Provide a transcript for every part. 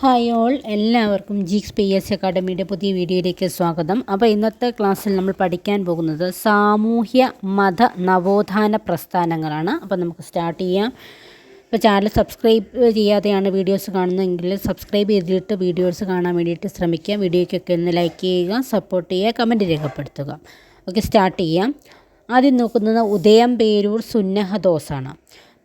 Hi all എല്ലാവർക്കും Geeks P S അക്കാഡമിയുടെ പുതിയ വീഡിയോയിലേക്ക് സ്വാഗതം. അപ്പോൾ ഇന്നത്തെ ക്ലാസ്സിൽ നമ്മൾ പഠിക്കാൻ പോകുന്നത് സാമൂഹ്യ മത നവോത്ഥാന പ്രസ്ഥാനങ്ങളാണ്. അപ്പോൾ നമുക്ക് സ്റ്റാർട്ട് ചെയ്യാം. ഇപ്പോൾ ചാനൽ സബ്സ്ക്രൈബ് ചെയ്യാതെയാണ് വീഡിയോസ് കാണുന്നതെങ്കിൽ സബ്സ്ക്രൈബ് ചെയ്തിട്ട് വീഡിയോസ് കാണാൻ വേണ്ടിയിട്ട് ശ്രമിക്കുക വീഡിയോയ്ക്കൊക്കെ ഒന്ന് ലൈക്ക് ചെയ്യുക സപ്പോർട്ട് ചെയ്യുക കമന്റ് രേഖപ്പെടുത്തുക. ഓക്കെ സ്റ്റാർട്ട് ചെയ്യാം. ആദ്യം നോക്കുന്നത് ഉദയം പേരൂർ സുന്നഹദോസാണ്.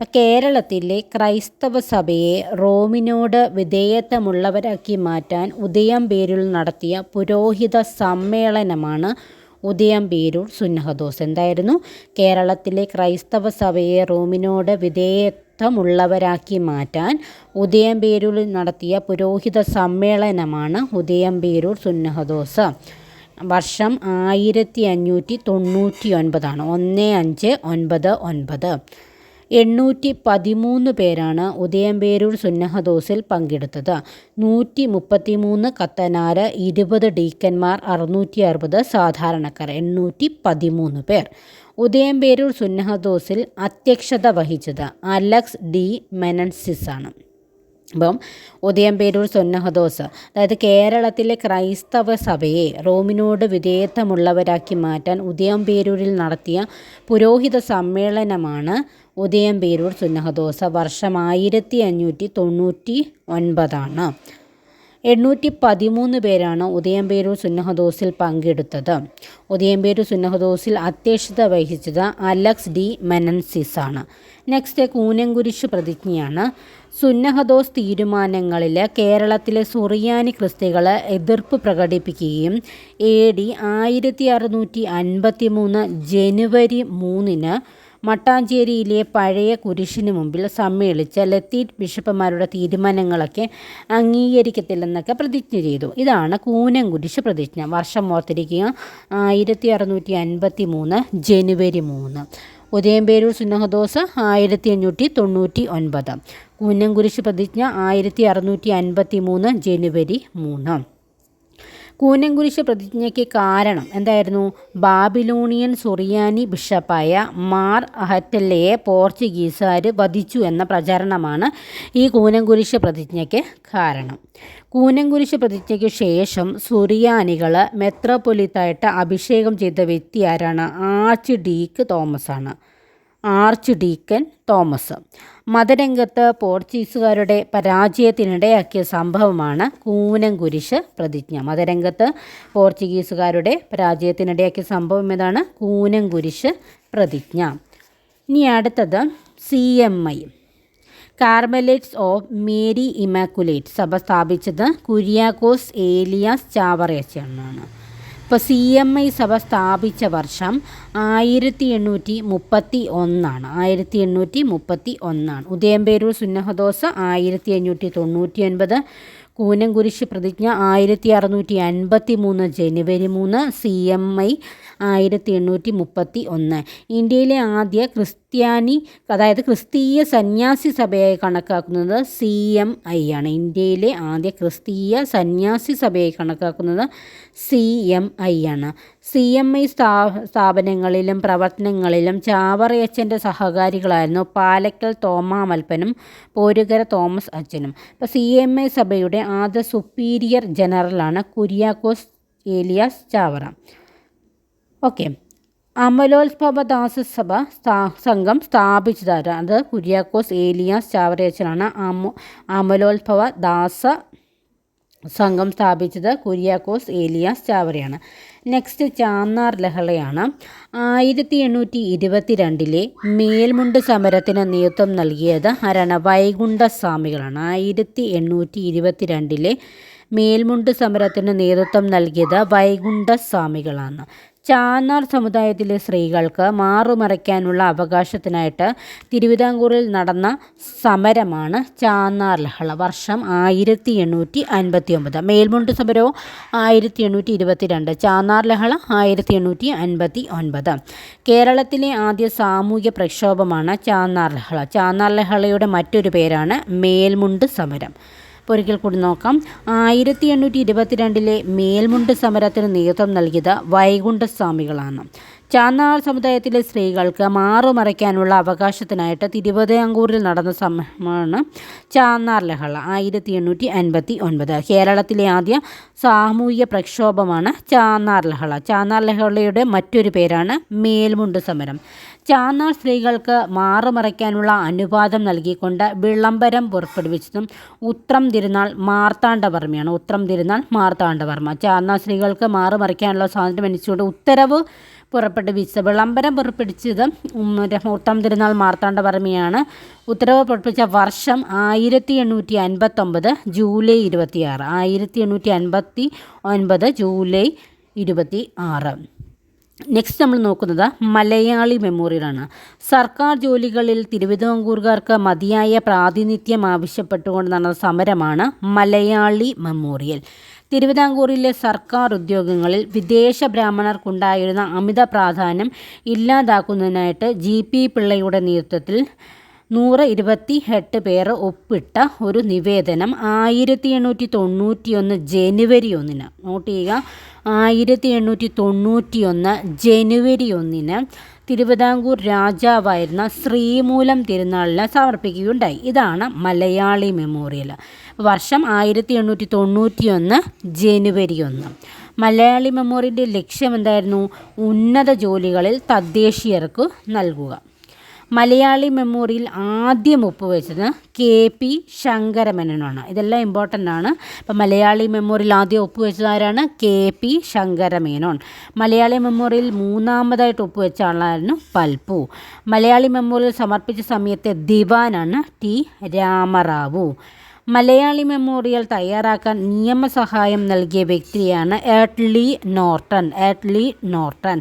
കേരളത്തിലെ ക്രൈസ്തവ സഭയെ റോമിനോട് വിധേയത്വമുള്ളവരാക്കി മാറ്റാൻ ഉദയം പേരിൽ നടത്തിയ പുരോഹിത സമ്മേളനമാണ് ഉദയം പേരൂർ സുന്നഹദോസ്. എന്തായിരുന്നു? കേരളത്തിലെ ക്രൈസ്തവ സഭയെ റോമിനോട് വിധേയത്വമുള്ളവരാക്കി മാറ്റാൻ ഉദയം പേരൂരിൽ നടത്തിയ പുരോഹിത സമ്മേളനമാണ് ഉദയം പേരൂർ സുന്നഹദോസ്. വർഷം ആയിരത്തി അഞ്ഞൂറ്റി തൊണ്ണൂറ്റി ഒൻപതാണ് ഒന്ന് അഞ്ച് ഒൻപത് ഒൻപത്. എണ്ണൂറ്റി പതിമൂന്ന് പേരാണ് ഉദയംപേരൂർ സുന്നഹദോസിൽ പങ്കെടുത്തത്. നൂറ്റി മുപ്പത്തി മൂന്ന് കത്തനാര് ഇരുപത് ഡീക്കന്മാർ അറുന്നൂറ്റി അറുപത് സാധാരണക്കാർ എണ്ണൂറ്റി പതിമൂന്ന് പേർ. ഉദയംപേരൂർ സുന്നഹദോസിൽ അധ്യക്ഷത വഹിച്ചത് അലക്സ് ഡി മെനൻസിസ് ആണ് അപ്പം ഉദയംപേരൂർ സൊന്നഹദോസ് അതായത് കേരളത്തിലെ ക്രൈസ്തവ സഭയെ റോമിനോട് വിധേയത്വമുള്ളവരാക്കി മാറ്റാൻ ഉദയംപേരൂരിൽ നടത്തിയ പുരോഹിത സമ്മേളനമാണ് ഉദയംപേരൂർ സുന്നഹദോസ വർഷം ആയിരത്തി അഞ്ഞൂറ്റി തൊണ്ണൂറ്റി ഒൻപതാണ് എണ്ണൂറ്റി പതിമൂന്ന് പേരാണ് ഉദയംപേരൂർ സുന്നഹദോസിൽ പങ്കെടുത്തത്. ഉദയംപേരൂർ സുന്നഹദോസിൽ അധ്യക്ഷത വഹിച്ചത് അലക്സ് ഡി മെനൻസിസ് ആണ് നെക്സ്റ്റ് കൂനംകുരിശ് പ്രതിജ്ഞയാണ്. സുന്നഹദോസ് തീരുമാനങ്ങളിൽ കേരളത്തിലെ സുറിയാനി ക്രിസ്തികൾ എതിർപ്പ് പ്രകടിപ്പിക്കുകയും എ ഡി ആയിരത്തി അറുന്നൂറ്റി അൻപത്തി മൂന്ന് ജനുവരി മൂന്നിന് മട്ടാഞ്ചേരിയിലെ പഴയ കുരിശിന് മുമ്പിൽ സമ്മേളിച്ച ലത്തീറ്റ് ബിഷപ്പുമാരുടെ തീരുമാനങ്ങളൊക്കെ അംഗീകരിക്കത്തില്ലെന്നൊക്കെ പ്രതിജ്ഞ ചെയ്തു. ഇതാണ് കൂനം കുരിശ് പ്രതിജ്ഞ. വർഷം ഓർത്തിരിക്കുക. ആയിരത്തി അറുന്നൂറ്റി അൻപത്തി മൂന്ന് ജനുവരി മൂന്ന്. ഉദയംപേരൂർ സുന്നഹദോസ് ആയിരത്തി അഞ്ഞൂറ്റി തൊണ്ണൂറ്റി ഒൻപത് കൂനംകുരിശ് പ്രതിജ്ഞ ആയിരത്തി അറുന്നൂറ്റി അൻപത്തി മൂന്ന് ജനുവരി മൂന്ന്. കൂനംകുരിശ് പ്രതിജ്ഞയ്ക്ക് കാരണം എന്തായിരുന്നു? ബാബിലോണിയൻ സുറിയാനി ബിഷപ്പായ മാർ അഹറ്റല്ലയെ പോർച്ചുഗീസുകാർ വധിച്ചു എന്ന പ്രചരണമാണ് ഈ കൂനംകുരിശ് പ്രതിജ്ഞയ്ക്ക് കാരണം. കൂനംകുരിശ് പ്രതിജ്ഞയ്ക്ക് ശേഷം സുറിയാനികൾ മെത്രോപൊലിത്തായിട്ട് അഭിഷേകം ചെയ്ത വ്യക്തി ആരാണ്? ആർച്ച് ഡീക്ക് തോമസ് ആണ് ആർച്ച് ഡീക്കൻ തോമസ്. മതരംഗത്ത് പോർച്ചുഗീസുകാരുടെ പരാജയത്തിനിടയാക്കിയ സംഭവമാണ് കൂനംകുരിശ് പ്രതിജ്ഞ. മതരംഗത്ത് പോർച്ചുഗീസുകാരുടെ പരാജയത്തിനിടയാക്കിയ സംഭവം ഏതാണ്? കൂനം കുരിശ് പ്രതിജ്ഞ. ഇനി അടുത്തത് C M I. Carmelites of Mary Immaculate സഭ സ്ഥാപിച്ചത് കുര്യാക്കോസ് ഏലിയാസ് ചാവറേച്ചനാണ് ഇപ്പോൾ സി എം ഐ സഭ സ്ഥാപിച്ച വർഷം ആയിരത്തി എണ്ണൂറ്റി മുപ്പത്തി ഒന്നാണ് ആയിരത്തി എണ്ണൂറ്റി മുപ്പത്തി ഒന്നാണ് ഉദയംപേരൂർ സുന്നഹദോസ് ആയിരത്തി അഞ്ഞൂറ്റി തൊണ്ണൂറ്റി ഒൻപത് കൂനംകുരിശ് പ്രതിജ്ഞ ആയിരത്തി അറുന്നൂറ്റി അൻപത്തി മൂന്ന് ജനുവരി മൂന്ന് സി എം ഐ ആയിരത്തി എണ്ണൂറ്റി മുപ്പത്തി ഒന്ന് ഇന്ത്യയിലെ ആദ്യ ക്രിസ്ത്യാനി അതായത് ക്രിസ്തീയ സന്യാസി സഭയായി കണക്കാക്കുന്നത് സി എം ഐ ആണ്. ഇന്ത്യയിലെ ആദ്യ ക്രിസ്തീയ സന്യാസി സഭയായി കണക്കാക്കുന്നത് സി എം ഐ ആണ്. സി എം ഐ സ്ഥാ സ്ഥാപനങ്ങളിലും പ്രവർത്തനങ്ങളിലും ചാവറയച്ചന്റെ സഹകാരികളായിരുന്നു പാലക്കൽ തോമാമൽപ്പനും പോരുകര തോമസ് അച്ഛനും. ഇപ്പം സി എം ഐ സഭയുടെ ആദ്യ സുപ്പീരിയർ ജനറലാണ് കുര്യാക്കോസ് ഏലിയാസ് ചാവറ. ഓക്കെ. അമലോത്ഭവദാസ സഭ സ്ഥാ സംഘം സ്ഥാപിച്ചതാരാണ് അത് കുര്യാക്കോസ് ഏലിയാസ് ചാവറയച്ചനാണ് അമോ അമലോത്ഭവ ദാസ സംഘം സ്ഥാപിച്ചത് കുര്യാക്കോസ് ഏലിയാസ് ചാവറയാണ്. നെക്സ്റ്റ് ചാന്നാർ ലഹളയാണ്. ആയിരത്തി എണ്ണൂറ്റി ഇരുപത്തി രണ്ടിലെ മേൽമുണ്ട് സമരത്തിന് നേതൃത്വം നൽകിയത് ആരാണ് വൈകുണ്ഠ സ്വാമികളാണ്. ആയിരത്തി എണ്ണൂറ്റി ഇരുപത്തി രണ്ടിലെ മേൽമുണ്ട് സമരത്തിന് നേതൃത്വം നൽകിയത് വൈകുണ്ഠ സ്വാമികളാണ്. ചാന്നാർ സമുദായത്തിലെ സ്ത്രീകൾക്ക് മാറുമറയ്ക്കാനുള്ള അവകാശത്തിനായിട്ട് തിരുവിതാംകൂറിൽ നടന്ന സമരമാണ് ചാന്നാർ ലഹള. വർഷം ആയിരത്തി എണ്ണൂറ്റി അൻപത്തി ഒമ്പത് മേൽമുണ്ട് സമരവും ആയിരത്തി എണ്ണൂറ്റി ഇരുപത്തി രണ്ട് ചാന്നാർ ലഹള ആയിരത്തി എണ്ണൂറ്റി അൻപത്തി ഒൻപത് കേരളത്തിലെ ആദ്യ സാമൂഹ്യ പ്രക്ഷോഭമാണ് ചാന്നാർ ലഹള. ചാന്നാർ ലഹളയുടെ മറ്റൊരു പേരാണ് മേൽമുണ്ട് സമരം. ഒരിക്കൽ കൂടി നോക്കാം. ആയിരത്തി എണ്ണൂറ്റി ഇരുപത്തിരണ്ടിലെ മേൽമുണ്ട് സമരത്തിന് നേതൃത്വം നൽകിയത് വൈകുണ്ഠസ്വാമികളാണ്. ചാന്നാർ സമുദായത്തിലെ സ്ത്രീകൾക്ക് മാറുമറയ്ക്കാനുള്ള അവകാശത്തിനായിട്ട് തിരുവിതാംകൂറിൽ നടന്ന സമയമാണ് ചാന്നാർ ലഹള. ആയിരത്തി എണ്ണൂറ്റി അൻപത്തി ഒൻപത് കേരളത്തിലെ ആദ്യ സാമൂഹിക പ്രക്ഷോഭമാണ് ചാന്നാർ ലഹള. ചാന്നാർ ലഹളയുടെ മറ്റൊരു പേരാണ് മേൽമുണ്ട് സമരം. ചാന്നാർ സ്ത്രീകൾക്ക് മാറുമറയ്ക്കാനുള്ള അനുവാദം നൽകിക്കൊണ്ട് വിളംബരം പുറപ്പെടുവിച്ചതും ഉത്രം തിരുനാൾ മാർത്താണ്ഡവർമ്മയാണ്. ഉത്രം തിരുനാൾ മാർത്താണ്ഡവർമ്മ. ചാന്നാർ സ്ത്രീകൾക്ക് മാറുമറയ്ക്കാനുള്ള സ്വാതന്ത്ര്യം അനുസരിച്ചുകൊണ്ട് ഉത്തരവ് പുറപ്പെടുവിച്ചത് വിളംബരം പുറപ്പെടുവിച്ചത് ഉത്രം തിരുനാൾ മാർത്താണ്ഡവർമ്മയാണ്. ഉത്തരവ് പുറപ്പെടുവിച്ച വർഷം ആയിരത്തി എണ്ണൂറ്റി അൻപത്തൊമ്പത് ജൂലൈ ഇരുപത്തിയാറ്. ആയിരത്തി എണ്ണൂറ്റി അൻപത്തി ഒൻപത് ജൂലൈ ഇരുപത്തി ആറ് നെക്സ്റ്റ് നമ്മൾ നോക്കുന്നത് മലയാളി മെമ്മോറിയലാണ്. സർക്കാർ ജോലികളിൽ തിരുവിതാംകൂറുകാർക്ക് മതിയായ പ്രാതിനിധ്യം ആവശ്യപ്പെട്ടുകൊണ്ട് നടന്ന സമരമാണ് മലയാളി മെമ്മോറിയൽ. തിരുവിതാംകൂറിലെ സർക്കാർ ഉദ്യോഗങ്ങളിൽ വിദേശ ബ്രാഹ്മണർക്കുണ്ടായിരുന്ന അമിത പ്രാധാന്യം ഇല്ലാതാക്കുന്നതിനായിട്ട് ജി പി പിള്ളയുടെ നേതൃത്വത്തിൽ നൂറ് ഇരുപത്തി എട്ട് പേർ ഒപ്പിട്ട ഒരു നിവേദനം ആയിരത്തി എണ്ണൂറ്റി തൊണ്ണൂറ്റി ഒന്ന് ജനുവരി ഒന്നിന്. നോട്ട് ചെയ്യുക. ആയിരത്തി എണ്ണൂറ്റി തൊണ്ണൂറ്റി ഒന്ന് ജനുവരി ഒന്നിന് തിരുവിതാംകൂർ രാജാവായിരുന്ന ശ്രീമൂലം തിരുനാളിന് സമർപ്പിക്കുകയുണ്ടായി. ഇതാണ് മലയാളി മെമ്മോറിയൽ. വർഷം ആയിരത്തി എണ്ണൂറ്റി തൊണ്ണൂറ്റി ഒന്ന് ജനുവരി ഒന്ന്. മലയാളി മെമ്മോറിയലിന്റെ ലക്ഷ്യം എന്തായിരുന്നു ഉന്നത ജോലികളിൽ തദ്ദേശീയർക്ക് നൽകുക. മലയാളി മെമ്മോറിയിൽ ആദ്യം ഒപ്പുവെച്ചത് കെ പി ശങ്കരമേനോനാണ്. ഇതെല്ലാം ഇമ്പോർട്ടന്റ് ആണ്. അപ്പം മലയാളി മെമ്മോറിയിൽ ആദ്യം ഒപ്പുവെച്ചത് ആരാണ്? K P Sankara Menon. Malayali മെമ്മോറിയിൽ മൂന്നാമതായിട്ട് ഒപ്പുവെച്ച ആളായിരുന്നു പൽപ്പു. മലയാളി മെമ്മോറിയൽ സമർപ്പിച്ച സമയത്തെ ദിവാനാണ് ടി രാമറാവു. മലയാളി മെമ്മോറിയൽ തയ്യാറാക്കാൻ നിയമസഹായം നൽകിയ വ്യക്തിയാണ് Eardley Norton Eardley Norton.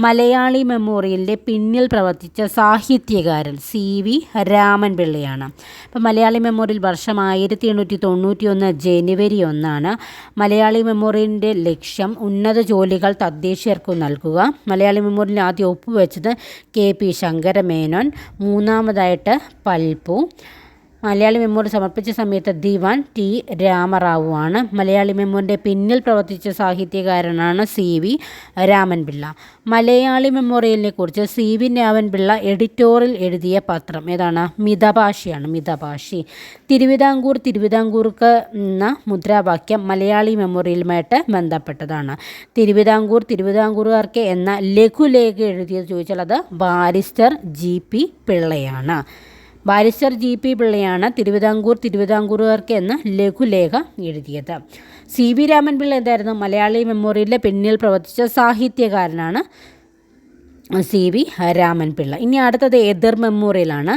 Malayali മെമ്മോറിയലിന്റെ പിന്നിൽ പ്രവർത്തിച്ച സാഹിത്യകാരൻ സി വി രാമൻപിള്ളയാണ്. അപ്പം മലയാളി മെമ്മോറിയൽ വർഷം ആയിരത്തി എണ്ണൂറ്റി തൊണ്ണൂറ്റി ഒന്ന് ജനുവരി ഒന്നാണ്. മലയാളി മെമ്മോറിയലിന്റെ ലക്ഷ്യം ഉന്നത ജോലികൾ തദ്ദേശീയർക്കു നൽകുക. മലയാളി മെമ്മോറിയൽ ആദ്യം ഒപ്പുവെച്ചത് കെ പി ശങ്കരമേനോൻ മൂന്നാമതായിട്ട് പൽപ്പു മലയാളി മെമ്മോർ സമർപ്പിച്ച സമയത്ത് ദിവാൻ ടി രാമറാവു ആണ് മലയാളി മെമ്മോറിന്റെ പിന്നിൽ പ്രവർത്തിച്ച സാഹിത്യകാരനാണ് സി വി രാമൻപിള്ള. മലയാളി മെമ്മോറിയലിനെ കുറിച്ച് സി വി രാമൻപിള്ള എഡിറ്റോറിൽ എഴുതിയ പത്രം ഏതാണ്? മിതഭാഷയാണ് മിതഭാഷി. തിരുവിതാംകൂർ തിരുവിതാംകൂർക്ക് എന്ന മുദ്രാവാക്യം മലയാളി മെമ്മോറിയലുമായിട്ട് ബന്ധപ്പെട്ടതാണ്. തിരുവിതാംകൂർ തിരുവിതാംകൂറുകാർക്ക് എന്ന ലഘുലേഖ എഴുതിയത് ചോദിച്ചാൽ അത് ബാരിസ്റ്റർ ജി പി പിള്ളയാണ്. ബാരിസ്റ്റർ ജി പി പിള്ളയാണ് തിരുവിതാംകൂർ തിരുവിതാംകൂറുകാർക്ക് എന്ന ലഘുലേഖ എഴുതിയത്. സി വി രാമൻപിള്ള എന്തായിരുന്നു? മലയാളി മെമ്മോറിയലിലെ പിന്നിൽ പ്രവർത്തിച്ച സാഹിത്യകാരനാണ് സി വി രാമൻപിള്ള ഇനി അടുത്തത് എതിർ മെമ്മോറിയലാണ്.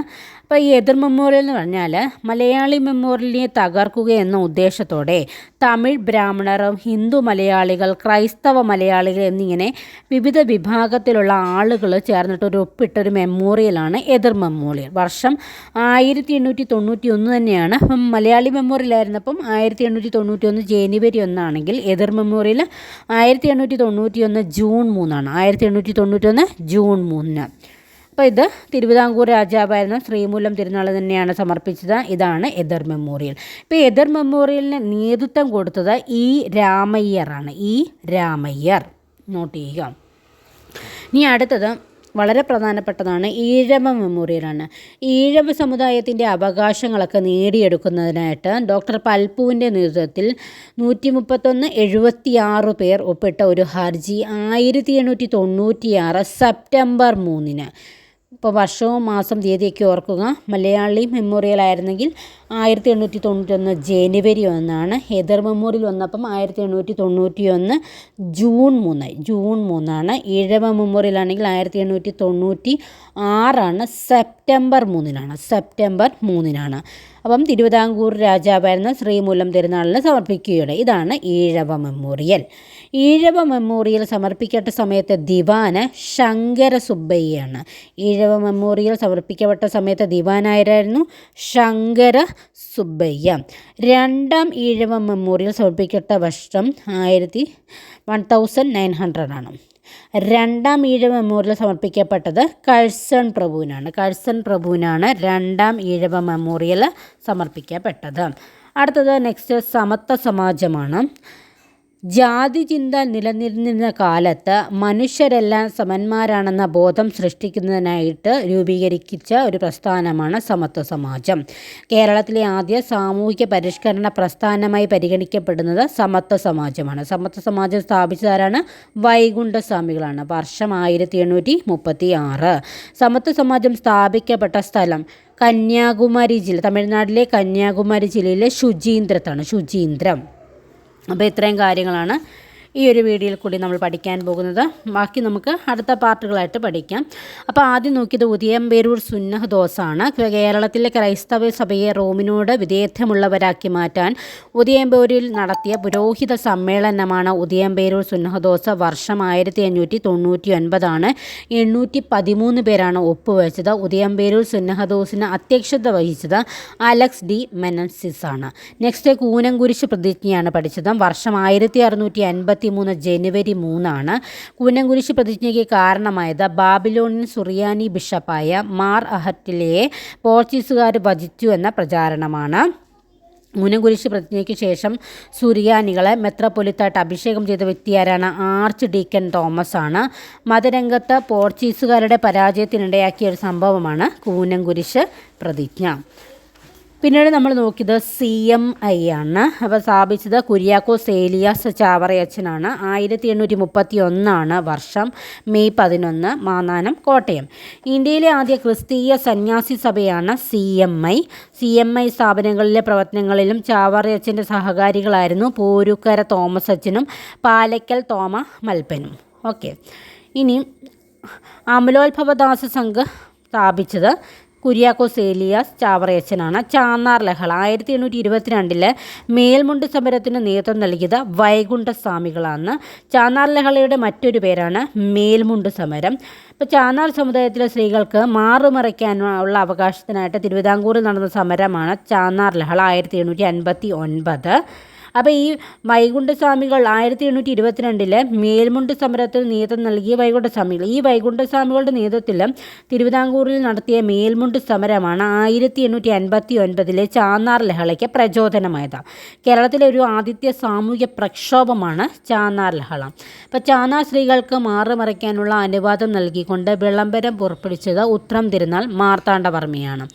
അപ്പോൾ ഈ എതിർ മെമ്മോറിയൽ എന്ന് പറഞ്ഞാൽ മലയാളി മെമ്മോറിയലിനെ തകർക്കുക എന്ന ഉദ്ദേശത്തോടെ തമിഴ് ബ്രാഹ്മണറും ഹിന്ദു മലയാളികൾ ക്രൈസ്തവ മലയാളികൾ എന്നിങ്ങനെ വിവിധ വിഭാഗത്തിലുള്ള ആളുകൾ ചേർന്നിട്ട് ഒരു ഒപ്പിട്ടൊരു മെമ്മോറിയലാണ് എതിർ മെമ്മോറിയൽ വർഷം ആയിരത്തി എണ്ണൂറ്റി തൊണ്ണൂറ്റി ഒന്ന് തന്നെയാണ് മലയാളി മെമ്മോറിയൽ ആയിരുന്നപ്പം ആയിരത്തി എണ്ണൂറ്റി തൊണ്ണൂറ്റി ഒന്ന് ജനുവരി ഒന്നാണെങ്കിൽ എതിർ മെമ്മോറിയൽ ആയിരത്തി എണ്ണൂറ്റി തൊണ്ണൂറ്റി ഒന്ന് ജൂൺ മൂന്നാണ്. ആയിരത്തി എണ്ണൂറ്റി തൊണ്ണൂറ്റി ഒന്ന് ജൂൺ മൂന്നിന്. അപ്പോൾ ഇത് തിരുവിതാംകൂർ രാജാവായിരുന്ന ശ്രീമൂലം തിരുനാൾ തന്നെയാണ് സമർപ്പിച്ചത്. ഇതാണ് എതിർ മെമ്മോറിയൽ. ഇപ്പോൾ എതിർ മെമ്മോറിയലിന് നേതൃത്വം കൊടുത്തത് ഇ രാമയ്യറാണ് ഇ രാമയ്യർ. നോട്ട് ചെയ്യുക. ഇനി അടുത്തത് വളരെ പ്രധാനപ്പെട്ടതാണ് ഈഴവ മെമ്മോറിയലാണ് ഈഴവ സമുദായത്തിന്റെ അവകാശങ്ങളൊക്കെ നേടിയെടുക്കുന്നതിനായിട്ട് ഡോക്ടർ പൽപ്പുവിന്റെ നേതൃത്വത്തിൽ നൂറ്റി മുപ്പത്തൊന്ന് എഴുപത്തി ആറ് പേർ ഒപ്പിട്ട ഒരു ഹർജി ആയിരത്തി എണ്ണൂറ്റി തൊണ്ണൂറ്റിയാറ് സെപ്റ്റംബർ മൂന്നിന്. ഇപ്പോൾ വർഷവും മാസം തീയതിയൊക്കെ ഓർക്കുക. മലയാളി മെമ്മോറിയൽ ആയിരുന്നെങ്കിൽ ആയിരത്തി എണ്ണൂറ്റി തൊണ്ണൂറ്റൊന്ന് ജനുവരി ഒന്നാണ്. ഹെദർ മെമ്മോറിയൽ വന്നപ്പം ആയിരത്തി എണ്ണൂറ്റി തൊണ്ണൂറ്റി ഒന്ന് ജൂൺ മൂന്ന് ജൂൺ മൂന്നാണ്. ഈഴവ മെമ്മോറിയൽ ആണെങ്കിൽ ആയിരത്തി എണ്ണൂറ്റി തൊണ്ണൂറ്റി ആറാണ് സെപ്റ്റംബർ മൂന്നിനാണ്. സെപ്റ്റംബർ മൂന്നിനാണ്. അപ്പം തിരുവിതാംകൂർ രാജാവായിരുന്ന ശ്രീമൂലം തിരുനാളിന് സമർപ്പിക്കുകയാണ്. ഇതാണ് ഈഴവ മെമ്മോറിയൽ. ഈഴവ മെമ്മോറിയൽ സമർപ്പിക്കപ്പെട്ട സമയത്ത് ദിവാന് ശങ്കര സുബ്ബയ്യാണ് ഈഴവ മെമ്മോറിയൽ സമർപ്പിക്കപ്പെട്ട സമയത്ത് ദിവാനായിരുന്നു ശങ്കര സുബ്ബയ്യ രണ്ടാം ഈഴവ മെമ്മോറിയൽ സമർപ്പിക്കപ്പെട്ട വർഷം ആയിരത്തി വൺ തൗസൻഡ് നയൻ ഹൺഡ്രഡ് ആണ്. രണ്ടാം ഈഴ മെമ്മോറിയൽ സമർപ്പിക്കപ്പെട്ടത് കഴ്സൺ പ്രഭുവിനാണ്. കഴ്സൺ പ്രഭുവിനാണ് രണ്ടാം ഈഴവ മെമ്മോറിയൽ സമർപ്പിക്കപ്പെട്ടത്. അടുത്തത് നെക്സ്റ്റ് സമത്വ സമാജമാണ്. ജാതി ചിന്ത നിലനിന്നിരുന്ന കാലത്ത് മനുഷ്യരെല്ലാം സമന്മാരാണെന്ന ബോധം സൃഷ്ടിക്കുന്നതിനായിട്ട് രൂപീകരിച്ച ഒരു പ്രസ്ഥാനമാണ് സമത്വ സമാജം. കേരളത്തിലെ ആദ്യ സാമൂഹിക പരിഷ്കരണ പ്രസ്ഥാനമായി പരിഗണിക്കപ്പെടുന്നത് സമത്വ സമാജമാണ്. സമത്വ സമാജം സ്ഥാപിച്ചതാരാണ്? വൈകുണ്ഠസ്വാമികളാണ്. വർഷം ആയിരത്തി എണ്ണൂറ്റി മുപ്പത്തി ആറ് സമത്വ സമാജം സ്ഥാപിക്കപ്പെട്ട സ്ഥലം കന്യാകുമാരി ജില്ല തമിഴ്നാട്ടിലെ കന്യാകുമാരി ജില്ലയിലെ ശുചീന്ദ്രത്താണ്. ശുചീന്ദ്രം. അപ്പോൾ ഇത്രയും കാര്യങ്ങളാണ് ഈ ഒരു വീഡിയോയിൽ കൂടി നമ്മൾ പഠിക്കാൻ പോകുന്നത്. ബാക്കി നമുക്ക് അടുത്ത പാർട്ടുകളായിട്ട് പഠിക്കാം. അപ്പോൾ ആദ്യം നോക്കിയത് ഉദയംപേരൂർ സുന്നഹ് ദോസാണ് കേരളത്തിലെ ക്രൈസ്തവ സഭയെ റോമിനോട് വിധേയത്വമുള്ളവരാക്കി മാറ്റാൻ ഉദയംപേരൂരിൽ നടത്തിയ പുരോഹിത സമ്മേളനമാണ് ഉദയംപേരൂർ സുന്നഹദോസ വർഷം ആയിരത്തി അഞ്ഞൂറ്റി തൊണ്ണൂറ്റി ഒൻപതാണ് എണ്ണൂറ്റി പതിമൂന്ന് പേരാണ് ഒപ്പുവെച്ചത്. ഉദയംപേരൂർ സുന്നഹദോസിന് അധ്യക്ഷത വഹിച്ചത് അലക്സ് ഡി മെനൻസിസ് ആണ് നെക്സ്റ്റ് കൂനംകുരിശ് പ്രതിജ്ഞയാണ് പഠിച്ചത്. വർഷം ആയിരത്തി അറുന്നൂറ്റി അൻപത്തി മൂന്ന് ജനുവരി മൂന്നാണ് കൂനംകുരിശ് പ്രതിജ്ഞയ്ക്ക് കാരണമായത് ബാബിലോണിയൻ സുറിയാനി ബിഷപ്പായ മാർ അഹറ്റിലയെ പോർച്ചുഗീസുകാർ വധിച്ചു എന്ന പ്രചാരണമാണ്. മുനകുരിശ് പ്രതിജ്ഞയ്ക്ക് ശേഷം സുറിയാനികളെ മെത്രപ്പൊലിത്തായിട്ട് അഭിഷേകം ചെയ്ത വ്യക്തിയാരാണ് ആർച്ച് ഡീക്കൻ തോമസ് ആണ് മതരംഗത്ത് പോർച്ചുഗീസുകാരുടെ പരാജയത്തിനിടയാക്കിയ ഒരു സംഭവമാണ് കൂനംകുരിശ് പ്രതിജ്ഞ. പിന്നീട് നമ്മൾ നോക്കിയത് സി എം ഐ ആണ്. അപ്പോൾ സ്ഥാപിച്ചത് കുര്യാക്കോസ് ഏലിയാസ് ചാവറയച്ചനാണ്. ആയിരത്തി എണ്ണൂറ്റി മുപ്പത്തി ഒന്നാണ് വർഷം മെയ് പതിനൊന്ന് മാന്നാനം കോട്ടയം. ഇന്ത്യയിലെ ആദ്യ ക്രിസ്തീയ സന്യാസി സഭയാണ് C M I. C M I സ്ഥാപനങ്ങളിലെ പ്രവർത്തനങ്ങളിലും ചാവറയച്ചന്റെ സഹകാരികളായിരുന്നു പോരുക്കര തോമസ് അച്ഛനും പാലയ്ക്കൽ തോമ മൽപ്പനും. ഓക്കെ. ഇനി അമലോത്ഭവദാസ സംഘ സ്ഥാപിച്ചത് കുര്യാക്കോസ് ഏലിയാസ് ചാവറയച്ചനാണ് ചാന്നാർ ലഹള. ആയിരത്തി എണ്ണൂറ്റി ഇരുപത്തിരണ്ടിൽ മേൽമുണ്ട് സമരത്തിന് നേതൃത്വം നൽകിയത് വൈകുണ്ഠസ്വാമികളാണ്. ചാന്നാർ ലഹളയുടെ മറ്റൊരു പേരാണ് മേൽമുണ്ട് സമരം. ഇപ്പോൾ ചാന്നാർ സമുദായത്തിലെ സ്ത്രീകൾക്ക് മാറുമറയ്ക്കാനുള്ള അവകാശത്തിനായിട്ട് തിരുവിതാംകൂറിൽ നടന്ന സമരമാണ് ചാന്നാർ ലഹള ആയിരത്തി എണ്ണൂറ്റി അൻപത്തി ഒൻപത് അപ്പോൾ ഈ വൈകുണ്ഠ സ്വാമികൾ ആയിരത്തി എണ്ണൂറ്റി ഇരുപത്തിരണ്ടിലെ മേൽമുണ്ട് സമരത്തിൽ നേതൃത്വം നൽകിയ വൈകുണ്ഠ സ്വാമികൾ ഈ വൈകുണ്ഠ സ്വാമികളുടെ നേതൃത്വത്തിൽ തിരുവിതാംകൂറിൽ നടത്തിയ മേൽമുണ്ട് സമരമാണ് ആയിരത്തി എണ്ണൂറ്റി അൻപത്തി ഒൻപതിലെ ചാന്നാർ ലഹളയ്ക്ക് പ്രചോദനമായത്. കേരളത്തിലെ ഒരു ആദ്യത്തെ സാമൂഹ്യ പ്രക്ഷോഭമാണ് ചാന്നാർ ലഹള. അപ്പോൾ ചാന്നാർ സ്ത്രീകൾക്ക് മാറുമറയ്ക്കാനുള്ള അനുവാദം നൽകിക്കൊണ്ട് വിളംബരം പുറപ്പെടുവിച്ചത് ഉത്രം തിരുനാൾ മാർത്താണ്ഡവർമ്മയാണ്.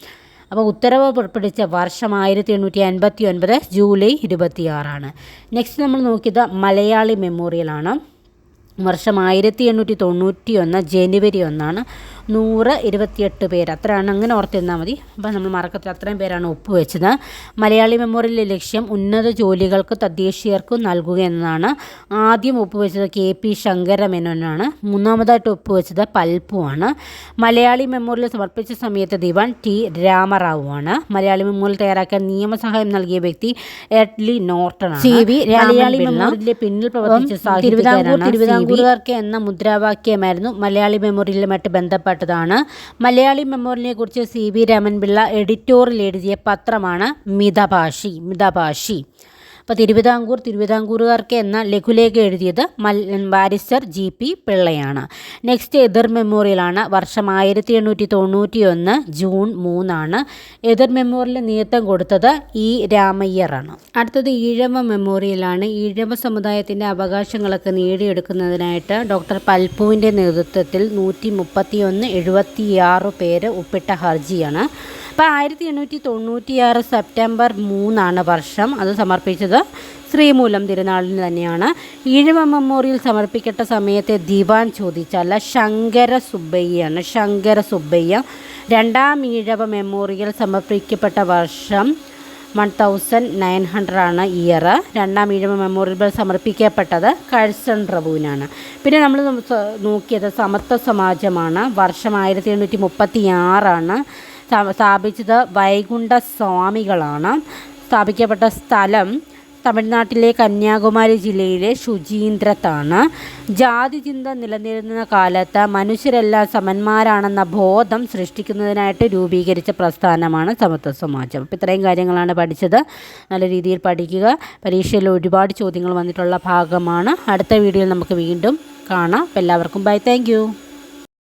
അപ്പോൾ ഉത്തരവ് പുറപ്പെടുവിച്ച വർഷം ആയിരത്തി എണ്ണൂറ്റി അൻപത്തി ഒൻപത് ജൂലൈ ഇരുപത്തിയാറാണ്. നെക്സ്റ്റ് നമ്മൾ നോക്കിയത് മലയാളി മെമ്മോറിയലാണ് വർഷം ആയിരത്തി എണ്ണൂറ്റി തൊണ്ണൂറ്റി ഒന്ന് ജനുവരി ഒന്നാണ്. നൂറ് ഇരുപത്തിയെട്ട് പേര്. അത്രയാണ് അങ്ങനെ ഓർത്തിരുന്നാൽ മതി. അപ്പോൾ നമ്മൾ മറക്കത്തിൽ അത്രയും പേരാണ് ഒപ്പുവെച്ചത്. മലയാളി മെമ്മോറിയലിലെ ലക്ഷ്യം ഉന്നത ജോലികൾക്ക് തദ്ദേശീയർക്കും നൽകുക എന്നതാണ്. ആദ്യം ഒപ്പുവെച്ചത് കെ പി ശങ്കരമേനോനാണ്. മൂന്നാമതായിട്ട് ഒപ്പുവെച്ചത് പൽപ്പുവാണ്. മലയാളി മെമ്മോറിയൽ സമർപ്പിച്ച സമയത്ത് ദിവാൻ ടി രാമറാവു ആണ് മലയാളി മെമ്മോറിയൽ തയ്യാറാക്കാൻ നിയമസഹായം നൽകിയ വ്യക്തി Eardley Norton C V Malayali മെമ്മോറിയലിലെ പിന്നിൽ പ്രവർത്തിച്ച തിരുവിതാംകൂർ തിരുവിതാംകൂറുകാർക്ക് എന്ന മുദ്രാവാക്യമായിരുന്നു മലയാളി മെമ്മോറിയലുമായിട്ട് ബന്ധപ്പെട്ട ബന്ധപ്പെട്ടതാണ് മലയാളി മെമ്മോറിയലിനെ കുറിച്ച് സി വി രാമൻപിള്ള എഡിറ്റോറിൽ എഴുതിയ പത്രമാണ് മിതഭാഷി മിതഭാഷി. അപ്പോൾ തിരുവിതാംകൂർ തിരുവിതാംകൂറുകാർക്ക് എന്ന ലഘുലേഖ എഴുതിയത് മൽ ബാരിസ്റ്റർ ജി പി പിള്ളയാണ്. നെക്സ്റ്റ് എതിർ മെമ്മോറിയലാണ് വർഷം ആയിരത്തി എണ്ണൂറ്റി തൊണ്ണൂറ്റി ഒന്ന് ജൂൺ മൂന്നാണ്. എതിർ മെമ്മോറിയൽ നേതൃത്വം കൊടുത്തത് ഇ രാമയ്യറാണ് അടുത്തത് ഈഴവ മെമ്മോറിയലാണ് ഈഴവ സമുദായത്തിന്റെ അവകാശങ്ങളൊക്കെ നേടിയെടുക്കുന്നതിനായിട്ട് ഡോക്ടർ പൽപ്പുവിന്റെ നേതൃത്വത്തിൽ നൂറ്റി മുപ്പത്തി ഒന്ന് എഴുപത്തിയാറ് പേര് ഒപ്പിട്ട ഹർജിയാണ്. അപ്പോൾ ആയിരത്തി എണ്ണൂറ്റി തൊണ്ണൂറ്റിയാറ് സെപ്റ്റംബർ മൂന്നാണ് വർഷം. അത് സമർപ്പിച്ചത് ശ്രീമൂലം തിരുനാളിന് തന്നെയാണ്. ഈഴവ മെമ്മോറിയൽ സമർപ്പിക്കട്ട സമയത്തെ ദിവാൻ ചോദിച്ചാൽ ശങ്കര സുബ്ബയ്യാണ്. ശങ്കര സുബ്ബയ്യ. രണ്ടാം ഈഴവ മെമ്മോറിയൽ സമർപ്പിക്കപ്പെട്ട വർഷം വൺ തൗസൻഡ് നയൻ ഹൺഡ്രഡ് ആണ് ഇയർ. രണ്ടാം ഈഴവ മെമ്മോറിയൽ സമർപ്പിക്കപ്പെട്ടത് കഴ്സൺ പ്രഭുവിനാണ്. പിന്നെ നമ്മൾ നോക്കിയത് സമത്വ സമാജമാണ്. വർഷം ആയിരത്തി എണ്ണൂറ്റി മുപ്പത്തി ആറാണ് സ്ഥാപിച്ചത് വൈകുണ്ഠ സ്വാമികളാണ് സ്ഥാപിക്കപ്പെട്ട സ്ഥലം തമിഴ്നാട്ടിലെ കന്യാകുമാരി ജില്ലയിലെ ശുചീന്ദ്രത്താണ്. ജാതി ചിന്ത നിലനിരുന്ന കാലത്ത് മനുഷ്യരെല്ലാം സമന്മാരാണെന്ന ബോധം സൃഷ്ടിക്കുന്നതിനായിട്ട് രൂപീകരിച്ച പ്രസ്ഥാനമാണ് സമത്വ സമാജം. അപ്പോൾ ഇത്രയും കാര്യങ്ങളാണ് പഠിച്ചത്. നല്ല രീതിയിൽ പഠിക്കുക. പരീക്ഷയിൽ ഒരുപാട് ചോദ്യങ്ങൾ വന്നിട്ടുള്ള ഭാഗമാണ്. അടുത്ത വീഡിയോയിൽ നമുക്ക് വീണ്ടും കാണാം. എല്ലാവർക്കും ബൈ. താങ്ക്